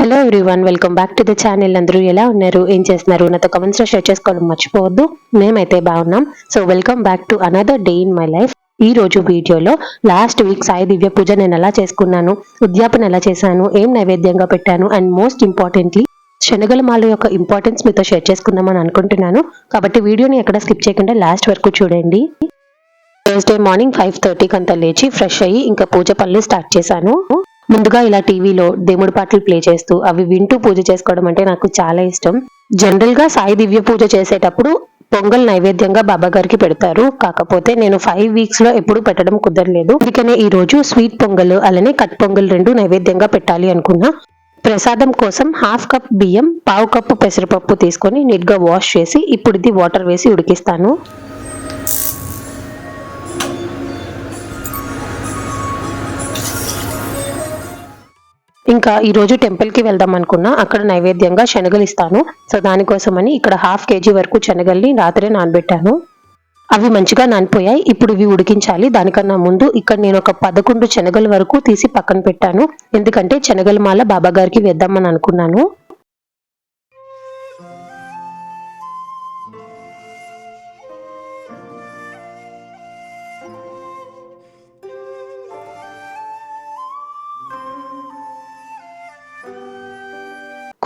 Hello everyone welcome back to the channel అందరూ ఎలా ఉన్నారు? ఏం చేస్తున్నారు? నాతో కమెంట్స్లో షేర్ చేసుకోవడం మర్చిపోవద్దు. మేమైతే బాగున్నాం. So welcome back to another day in my life ఈ రోజు వీడియోలో లాస్ట్ వీక్ సాయి దివ్య పూజ నేను ఎలా చేసుకున్నాను? ఉద్యాపన ఎలా చేశాను? ఏం నైవేద్యంగా పెట్టాను? అండ్ మోస్ట్ ఇంపార్టెంట్లీ శనగల మాల యొక్క ఇంపార్టెన్స్ మీతో షేర్ చేసుకుందామని అనుకుంటున్నాను. కాబట్టి వీడియోని ఎక్కడ స్కిప్ చేయకుండా లాస్ట్ వరకు చూడండి. థర్స్డే మార్నింగ్ ఫైవ్ థర్టీకి అంతా లేచి ఫ్రెష్ అయ్యి ఇంకా పూజ పనులు స్టార్ట్ చేశాను. ముందుగా ఇలా టీవీలో దేవుడి పాటలు ప్లే చేస్తూ అవి వింటూ పూజ చేసుకోవడం అంటే నాకు చాలా ఇష్టం. జనరల్గా సాయి దివ్య పూజ చేసేటప్పుడు పొంగల్ నైవేద్యంగా బాబా గారికి పెడతారు. కాకపోతే నేను ఫైవ్ వీక్స్లో ఎప్పుడు పెట్టడం కుదరలేదు. అందుకనే ఈ రోజు స్వీట్ పొంగల్ అలానే కట్ పొంగల్ రెండు నైవేద్యంగా పెట్టాలి అనుకున్నా. ప్రసాదం కోసం హాఫ్ కప్ బియ్యం పావు కప్పు పెసరపప్పు తీసుకొని నీట్గా వాష్ చేసి ఇప్పుడు ఇది వాటర్ వేసి ఉడికిస్తాను. ఇంకా ఈ రోజు వెళ్దాం అనుకున్నా అక్కడ నైవేద్యంగా శనగలు ఇస్తాను. సో దానికోసమని ఇక్కడ హాఫ్ కేజీ వరకు శనగల్ని రాత్రే నానబెట్టాను. అవి మంచిగా నానిపోయాయి. ఇప్పుడు ఇవి ఉడికించాలి. దానికన్నా ముందు ఇక్కడ నేను ఒక పదకొండు శనగల వరకు తీసి పక్కన పెట్టాను. ఎందుకంటే శనగల మాల బాబా గారికి వేద్దామని అనుకున్నాను.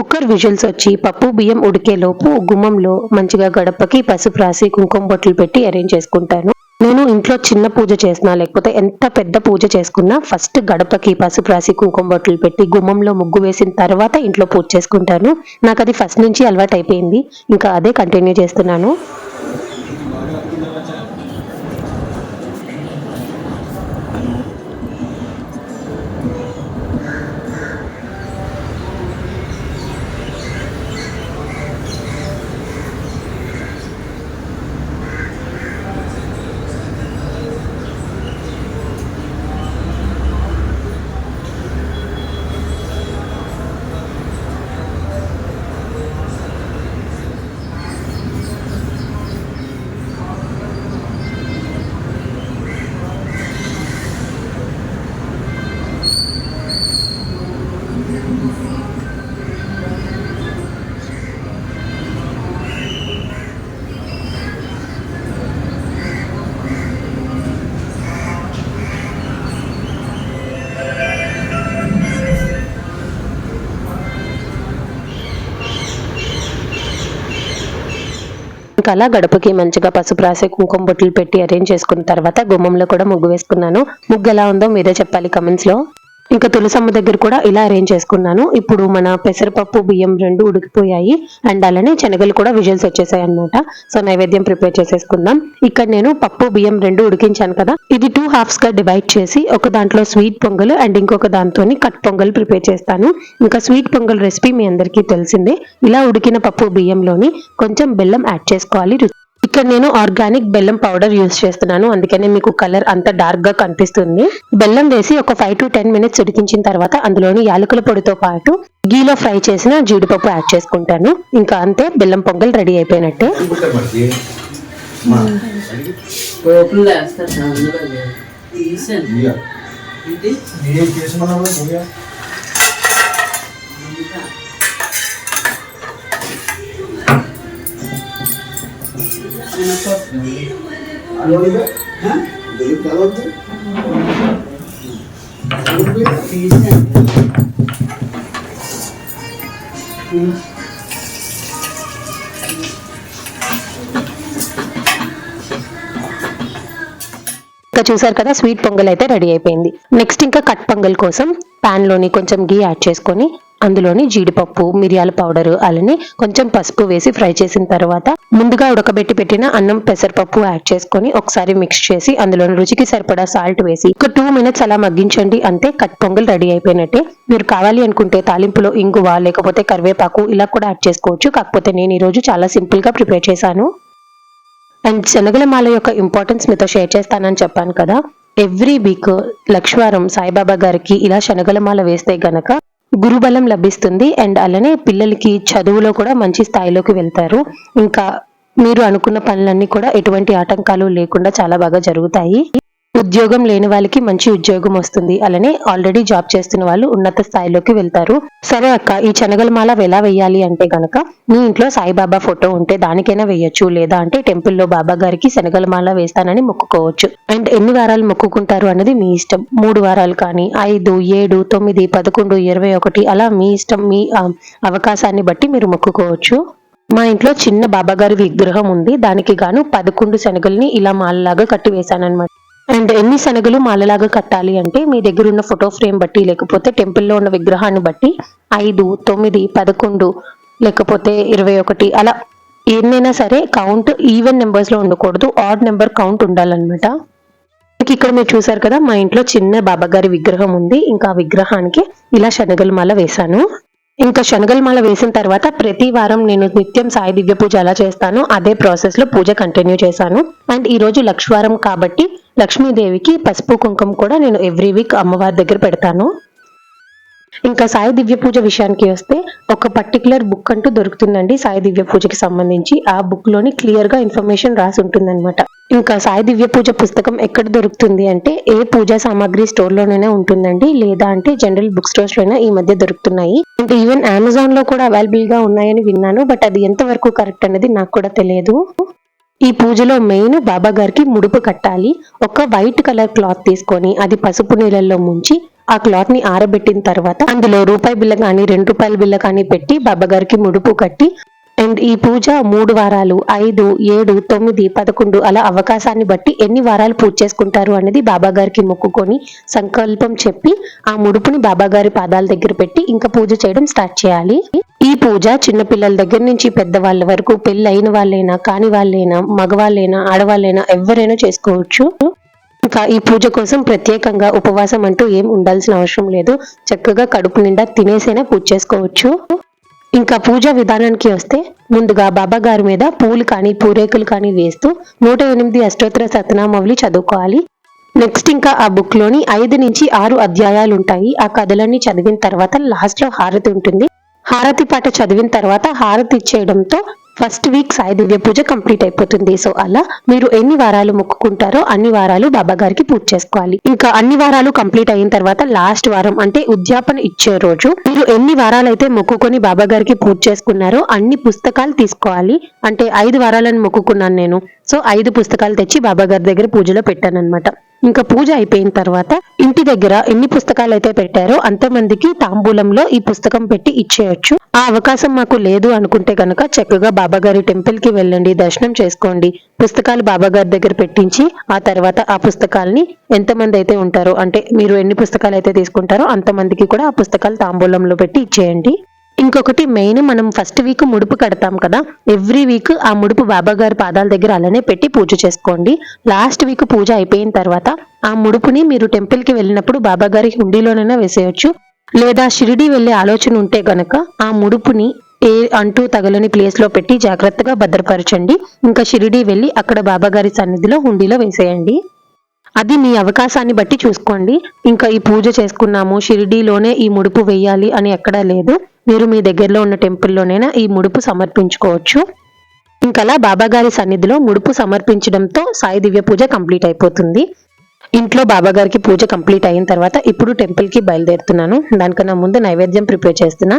కుక్కర్ విజిల్స్ వచ్చి పప్పు బియ్యం ఉడికేలోపు గుమ్మంలో మంచిగా గడపకి పసుపు రాసి కుంకుమ బొట్లు పెట్టి అరేంజ్ చేసుకుంటాను. నేను ఇంట్లో చిన్న పూజ చేసినా లేకపోతే ఎంత పెద్ద పూజ చేసుకున్నా ఫస్ట్ గడపకి పసుపు రాసి కుంకుమ బొట్లు పెట్టి గుమ్మంలో ముగ్గు వేసిన తర్వాత ఇంట్లో పూజ చేసుకుంటాను. నాకు అది ఫస్ట్ నుంచి అలవాటు అయిపోయింది ఇంకా అదే కంటిన్యూ చేస్తున్నాను. ఇంకా అలా గడపకి మంచిగా పసుపు రాసి కుంకుమ బొట్లు పెట్టి అరేంజ్ చేసుకున్న తర్వాత గుమ్మంలో కూడా ముగ్గు వేసుకున్నాను. ముగ్గు ఎలా ఉందో మీరే చెప్పాలి కమెంట్స్లో. ఇంకా తులసమ్మ దగ్గర కూడా ఇలా అరేంజ్ చేసుకున్నాను. ఇప్పుడు మన పెసరపప్పు బియ్యం రెండు ఉడికిపోయాయి. అండ్ అలానే శనగలు కూడా విజువల్స్ వచ్చేసాయి అనమాట సో నైవేద్యం ప్రిపేర్ చేసేసుకుందాం. ఇక్కడ నేను పప్పు బియ్యం రెండు ఉడికించాను కదా. ఇది టూ హాఫ్స్గా డివైడ్ చేసి ఒక దాంట్లో స్వీట్ పొంగల్ అండ్ ఇంకొక దాంతో కట్ పొంగల్ ప్రిపేర్ చేస్తాను. ఇంకా స్వీట్ పొంగల్ రెసిపీ మీ అందరికీ తెలిసిందే. ఇలా ఉడికిన పప్పు బియ్యంలోని కొంచెం బెల్లం యాడ్ చేసుకోవాలి. ఇక్కడ నేను ఆర్గానిక్ బెల్లం పౌడర్ యూస్ చేస్తున్నాను. అందుకనే మీకు కలర్ అంత డార్క్గా కనిపిస్తుంది. బెల్లం వేసి ఒక ఫైవ్ టు టెన్ మినిట్స్ ఉడికించిన తర్వాత అందులోని యాలకుల పొడితో పాటు గీలో ఫ్రై చేసిన జీడిపప్పు యాడ్ చేసుకుంటాను. ఇంకా అంతే బెల్లం పొంగల్ రెడీ అయిపోయినట్టే. పోపులు ఇంకా చూసారు కదా స్వీట్ పొంగల్ అయితే రెడీ అయిపోయింది. నెక్స్ట్ ఇంకా కట్ పొంగల్ కోసం పాన్లోని కొంచెం గీ యాడ్ చేసుకొని అందులోని జీడిపప్పు మిరియాల పౌడర్ అలానే కొంచెం పసుపు వేసి ఫ్రై చేసిన తర్వాత ముందుగా ఉడకబెట్టి పెట్టిన అన్నం పెసరపప్పు యాడ్ చేసుకొని ఒకసారి మిక్స్ చేసి అందులోని రుచికి సరిపడా సాల్ట్ వేసి ఒక టూ మినిట్స్ అలా మగ్గించండి. అంతే కట్ పొంగల్ రెడీ అయిపోయినట్టే. మీరు కావాలి అనుకుంటే తాలింపులో ఇంగువ లేకపోతే కరివేపాకు ఇలా కూడా యాడ్ చేసుకోవచ్చు. కాకపోతే నేను ఈరోజు చాలా సింపుల్గా ప్రిపేర్ చేశాను. అండ్ శనగల మాల యొక్క ఇంపార్టెన్స్ మీతో షేర్ చేస్తానని చెప్పాను కదా. ఎవ్రీ వీక్ లక్ష్వారం సాయిబాబా గారికి ఇలా శనగల మాల వేస్తే గనక గురుబలం లభిస్తుంది. అండ్ అలానే పిల్లలకి చదువులో కూడా మంచి స్థాయిలోకి వెళ్తారు. ఇంకా మీరు అనుకున్న పనులన్నీ కూడా ఎటువంటి ఆటంకాలు లేకుండా చాలా బాగా జరుగుతాయి. ఉద్యోగం లేని వాళ్ళకి మంచి ఉద్యోగం వస్తుంది. అలానే ఆల్రెడీ జాబ్ చేస్తున్న వాళ్ళు ఉన్నత స్థాయిలోకి వెళ్తారు. సరే అక్క ఈ శనగల మాల ఎలా వేయాలి అంటే గనక మీ ఇంట్లో సాయిబాబా ఫోటో ఉంటే దానికైనా వేయచ్చు. లేదా అంటే టెంపుల్లో బాబా గారికి శనగల మాల వేస్తానని మొక్కుకోవచ్చు. అండ్ ఎన్ని వారాలు మొక్కుకుంటారు అన్నది మీ ఇష్టం. మూడు వారాలు కానీ ఐదు ఏడు తొమ్మిది పదకొండు ఇరవై ఒకటి అలా మీ ఇష్టం మీ అవకాశాన్ని బట్టి మీరు మొక్కుకోవచ్చు. మా ఇంట్లో చిన్న బాబాగారి విగ్రహం ఉంది. దానికి గాను పదకొండు శనగల్ని ఇలా మాలలాగా కట్టి వేశానన్నమాట. అండ్ ఎన్ని శనగలు మాలలాగా కట్టాలి అంటే మీ దగ్గర ఉన్న ఫోటో ఫ్రేమ్ బట్టి లేకపోతే టెంపుల్లో ఉన్న విగ్రహాన్ని బట్టి ఐదు తొమ్మిది పదకొండు లేకపోతే ఇరవై ఒకటి అలా ఎన్నైనా సరే కౌంట్ ఈవెన్ నెంబర్స్లో ఉండకూడదు ఆడ్ నెంబర్ కౌంట్ ఉండాలన్నమాట. మీకు ఇక్కడ మీరు చూసారు కదా మా ఇంట్లో చిన్న బాబాగారి విగ్రహం ఉంది. ఇంకా ఆ విగ్రహానికి ఇలా శనగల మాల వేశాను. ఇంకా శనగల మాల వేసిన తర్వాత ప్రతి వారం నేను నిత్యం సాయి దివ్య పూజ ఎలా చేస్తాను అదే ప్రాసెస్లో పూజ కంటిన్యూ చేశాను. అండ్ ఈ రోజు లక్ష్వారం కాబట్టి లక్ష్మీదేవికి పసుపు కుంకుమ కూడా నేను ఎవ్రీ వీక్ అమ్మవారి దగ్గర పెడతాను. ఇంకా సాయి దివ్య పూజ విషయానికి వస్తే ఒక పర్టికులర్ బుక్ అంటూ దొరుకుతుందండి సాయి దివ్య పూజకి సంబంధించి. ఆ బుక్లోని క్లియర్గా ఇన్ఫర్మేషన్ రాసి ఉంటుందన్నమాట. ఇంకా సాయి దివ్య పూజ పుస్తకం ఎక్కడ దొరుకుతుంది అంటే ఏ పూజా సామాగ్రి స్టోర్ లోనైనా ఉంటుందండి. లేదా అంటే జనరల్ బుక్ స్టోర్స్లోనే ఈ మధ్య దొరుకుతున్నాయి. అంటే ఈవెన్ అమెజాన్లో కూడా అవైలబుల్గా ఉన్నాయని విన్నాను. బట్ అది ఎంతవరకు కరెక్ట్ అనేది నాకు కూడా తెలియదు. ఈ పూజలో మెయిన్ బాబా గారికి ముడుపు కట్టాలి. ఒక వైట్ కలర్ క్లాత్ తీసుకొని అది పసుపు నీళ్ళల్లో ముంచి ఆ క్లాత్ని ఆరబెట్టిన తర్వాత అందులో రూపాయి బిల్ల కానీ రెండు రూపాయల బిల్ల కానీ పెట్టి బాబా గారికి ముడుపు కట్టి అండ్ ఈ పూజ మూడు వారాలు ఐదు ఏడు తొమ్మిది పదకొండు అలా అవకాశాన్ని బట్టి ఎన్ని వారాలు పూజ చేసుకుంటారు అనేది బాబా గారికి మొక్కుకొని సంకల్పం చెప్పి ఆ ముడుపుని బాబా గారి పాదాల దగ్గర పెట్టి ఇంకా పూజ చేయడం స్టార్ట్ చేయాలి. ఈ పూజ చిన్నపిల్లల దగ్గర నుంచి పెద్దవాళ్ళ వరకు పెళ్ళి అయిన వాళ్ళైనా కాని వాళ్ళైనా మగవాళ్ళైనా ఆడవాళ్ళైనా ఎవరైనా చేసుకోవచ్చు. ఇంకా ఈ పూజ కోసం ప్రత్యేకంగా ఉపవాసం అంటూ ఏం ఉండాల్సిన అవసరం లేదు. చక్కగా కడుపు నిండా తినేసైనా పూజ చేసుకోవచ్చు. ఇంకా పూజ విధానానికి వస్తే ముందుగా బాబా గారి మీద పూలు కానీ పూరేకులు కానీ వేస్తూ నూట ఎనిమిది అష్టోత్తర సతనామవులు చదువుకోవాలి. నెక్స్ట్ ఇంకా ఆ బుక్లోని ఐదు నుంచి ఆరు అధ్యాయాలు ఉంటాయి. ఆ కథలన్నీ చదివిన తర్వాత లాస్ట్లో హారతి ఉంటుంది. హారతి పాట చదివిన తర్వాత హారతి ఇచ్చేయడంతో first week Sai Divya Puja complete అయిపోతుంది. సో అలా మీరు ఎన్ని వారాలు మొక్కుకుంటారో అన్ని వారాలు బాబా గారికి పూజ చేసుకోవాలి. ఇంకా అన్ని వారాలు కంప్లీట్ అయిన తర్వాత లాస్ట్ వారం అంటే ఉద్యాపన ఇచ్చే రోజు మీరు ఎన్ని వారాలు అయితే మొక్కుకొని బాబా గారికి పూజ చేసుకున్నారో అన్ని పుస్తకాలు తీసుకోవాలి. అంటే ఐదు వారాలను మొక్కుకున్నాను నేను. సో ఐదు పుస్తకాలు తెచ్చి బాబా గారి దగ్గర పూజలో పెట్టాను అనమాట ఇంకా పూజ అయిపోయిన తర్వాత ఇంటి దగ్గర ఎన్ని పుస్తకాలు అయితే పెట్టారో అంతమందికి తాంబూలంలో ఈ పుస్తకం పెట్టి ఇచ్చేయొచ్చు. ఆ అవకాశం మాకు లేదు అనుకుంటే గనక చక్కగా బాబాగారి టెంపుల్కి వెళ్ళండి దర్శనం చేసుకోండి. పుస్తకాలు బాబాగారి దగ్గర పెట్టించి ఆ తర్వాత ఆ పుస్తకాల్ని ఎంతమంది అయితే ఉంటారో అంటే మీరు ఎన్ని పుస్తకాలు అయితే తీసుకుంటారో అంతమందికి కూడా ఆ పుస్తకాలు తాంబూలంలో పెట్టి ఇచ్చేయండి. ఇంకొకటి మెయిన్ మనం ఫస్ట్ వీక్ ముడుపు కడతాం కదా ఎవ్రీ వీక్ ఆ ముడుపు బాబా గారి పాదాల దగ్గర అలానే పెట్టి పూజ చేసుకోండి. లాస్ట్ వీక్ పూజ అయిపోయిన తర్వాత ఆ ముడుపుని మీరు టెంపుల్కి వెళ్ళినప్పుడు బాబా గారి హుండీలోనైనా వేసేయొచ్చు. లేదా షిరిడి వెళ్ళే ఆలోచన ఉంటే గనక ఆ ముడుపుని ఏ అంటూ తగలని ప్లేస్లో పెట్టి జాగ్రత్తగా భద్రపరచండి. ఇంకా షిరిడి వెళ్ళి అక్కడ బాబాగారి సన్నిధిలో హుండీలో వేసేయండి. అది మీ అవకాశాన్ని బట్టి చూసుకోండి. ఇంకా ఈ పూజ చేసుకున్నాము షిరిడీలోనే ఈ ముడుపు వేయాలి అని ఎక్కడా లేదు. మీరు మీ దగ్గరలో ఉన్న టెంపుల్లోనైనా ఈ ముడుపు సమర్పించుకోవచ్చు. ఇంకలా బాబాగారి సన్నిధిలో ముడుపు సమర్పించడంతో సాయి దివ్య పూజ కంప్లీట్ అయిపోతుంది. ఇంట్లో బాబాగారికి పూజ కంప్లీట్ అయిన తర్వాత ఇప్పుడు టెంపుల్కి బయలుదేరుతున్నాను. దానికన్నా ముందు నైవేద్యం ప్రిపేర్ చేస్తున్నా.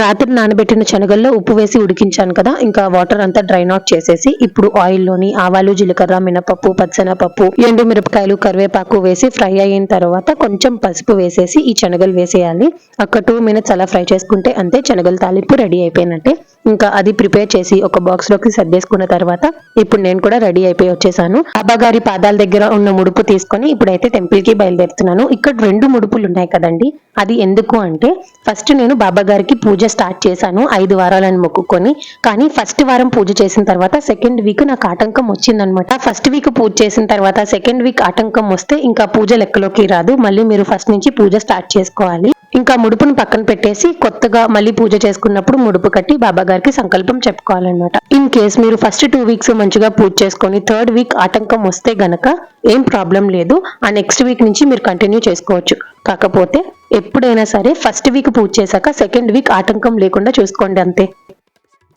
రాత్రి నానబెట్టిన శనగల్లో ఉప్పు వేసి ఉడికించాను కదా ఇంకా వాటర్ అంతా డ్రైన్ అవుట్ చేసేసి ఇప్పుడు ఆయిల్లోని ఆవాలు జీలకర్ర మినపప్పు పచ్చనపప్పు ఎండు మిరపకాయలు కరివేపాకు వేసి ఫ్రై అయిన తర్వాత కొంచెం పసుపు వేసేసి ఈ శనగలు వేసేయాలి. ఒక టూ మినిట్స్ అలా ఫ్రై చేసుకుంటే అంతే శనగలు తాలింపు రెడీ అయిపోయినట్టే. ఇంకా అది ప్రిపేర్ చేసి ఒక బాక్స్లోకి సర్దేసుకున్న తర్వాత ఇప్పుడు నేను కూడా రెడీ అయిపోయి వచ్చేసాను. అబ్బగారి పాదాల దగ్గర ఉన్న ముడుపు తీసుకొని ఇప్పుడైతే టెంపుల్కి బయలుదేరుతున్నాను. ఇక్కడ రెండు ముడుపులు ఉన్నాయి కదండి. అది ఎందుకు అంటే ఫస్ట్ నేను బాబా గారికి పూజ స్టార్ట్ చేశాను ఐదు వారాలను మొక్కుకొని. కానీ ఫస్ట్ వారం పూజ చేసిన తర్వాత సెకండ్ వీక్ నాకు ఆటంకం వచ్చిందనమాట ఫస్ట్ వీక్ పూజ చేసిన తర్వాత సెకండ్ వీక్ ఆటంకం వస్తే ఇంకా పూజ లెక్కలోకి రాదు. మళ్ళీ మీరు ఫస్ట్ నుంచి పూజ స్టార్ట్ చేసుకోవాలి. ఇంకా ముడుపును పక్కన పెట్టేసి కొత్తగా మళ్ళీ పూజ చేసుకున్నప్పుడు ముడుపు కట్టి బాబా గారికి సంకల్పం చెప్పుకోవాలన్నమాట. ఇన్ కేస్ మీరు ఫస్ట్ టూ వీక్స్ మంచిగా పూజ చేసుకొని థర్డ్ వీక్ ఆటంకం వస్తే గనక ఏం ప్రాబ్లం లేదు. ఆ నెక్స్ట్ వీక్ నుంచి మీరు కంటిన్యూ చేసుకోవచ్చు. కాకపోతే ఎప్పుడైనా సరే ఫస్ట్ వీక్ పూజ చేశాక సెకండ్ వీక్ ఆటంకం లేకుండా చూసుకోండి అంతే.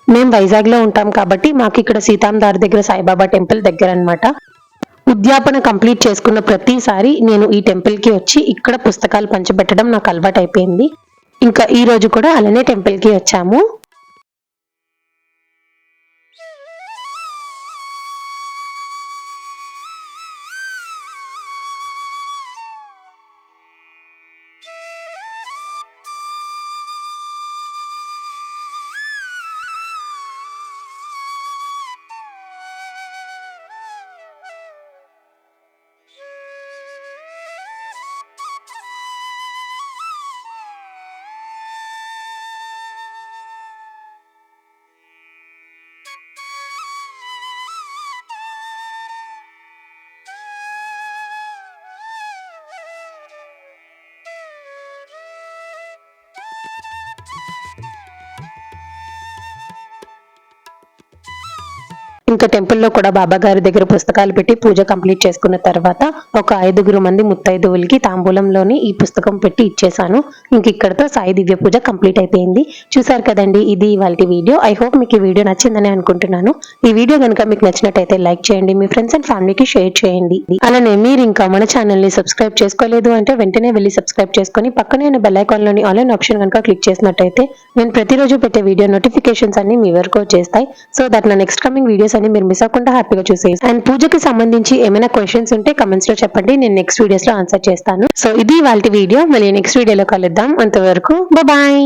మేము వైజాగ్లో ఉంటాం కాబట్టి మాకు ఇక్కడ సీతాందార్ దగ్గర సాయిబాబా టెంపుల్ దగ్గర అనమాట ఉద్యాపన కంప్లీట్ చేసుకున్న ప్రతిసారి నేను ఈ టెంపుల్కి వచ్చి ఇక్కడ పుస్తకాలు పంచిపెట్టడం నాకు అలవాటు అయిపోయింది. ఇంకా ఈ రోజు కూడా అలానే టెంపుల్కి వచ్చాము. ఇంకా టెంపుల్లో కూడా బాబా గారి దగ్గర పుస్తకాలు పెట్టి పూజ కంప్లీట్ చేసుకున్న తర్వాత ఒక ఐదుగురు మంది ముత్తైదువులకి తాంబూలంలోని ఈ పుస్తకం పెట్టి ఇచ్చేసాను ఇంక ఇక్కడతో సాయి దివ్య పూజ కంప్లీట్ అయిపోయింది. చూసారు కదండి ఇది ఇవాళ వీడియో. ఐ హోప్ మీకు ఈ వీడియో నచ్చిందని అనుకుంటున్నాను. ఈ వీడియో కనుక మీకు నచ్చినట్టయితే లైక్ చేయండి మీ ఫ్రెండ్స్ అండ్ ఫ్యామిలీకి షేర్ చేయండి. అలానే మీరు ఇంకా మన ఛానల్ని సబ్స్క్రైబ్ చేసుకోలేదు అంటే వెంటనే వెళ్ళి సబ్స్క్రైబ్ చేసుకొని పక్కనే ఉన్న బెల్లోని ఆన్లైన్ ఆప్షన్ కనుక క్లిక్ చేసినట్టయితే నేను ప్రతిరోజు పెట్టే వీడియో నోటిఫికేషన్స్ అన్ని మీ వరకు వచ్చేస్తాయి. సో దట్ నా నెక్స్ట్ కమింగ్ వీడియోస్ అన్ని మీరు మిస్ అవ్వకుండా హ్యాపీగా చూసేసి అండ్ పూజకి సంబంధించి ఏమైనా క్వశ్చన్స్ ఉంటే కమెంట్స్లో చెప్పండి. నేను నెక్స్ట్ వీడియోస్లో ఆన్సర్ చేస్తాను. సో ఇది వాళ్ళ వీడియో మళ్ళీ నెక్స్ట్ వీడియోలో కలుద్దాం. అంతవరకు బాయ్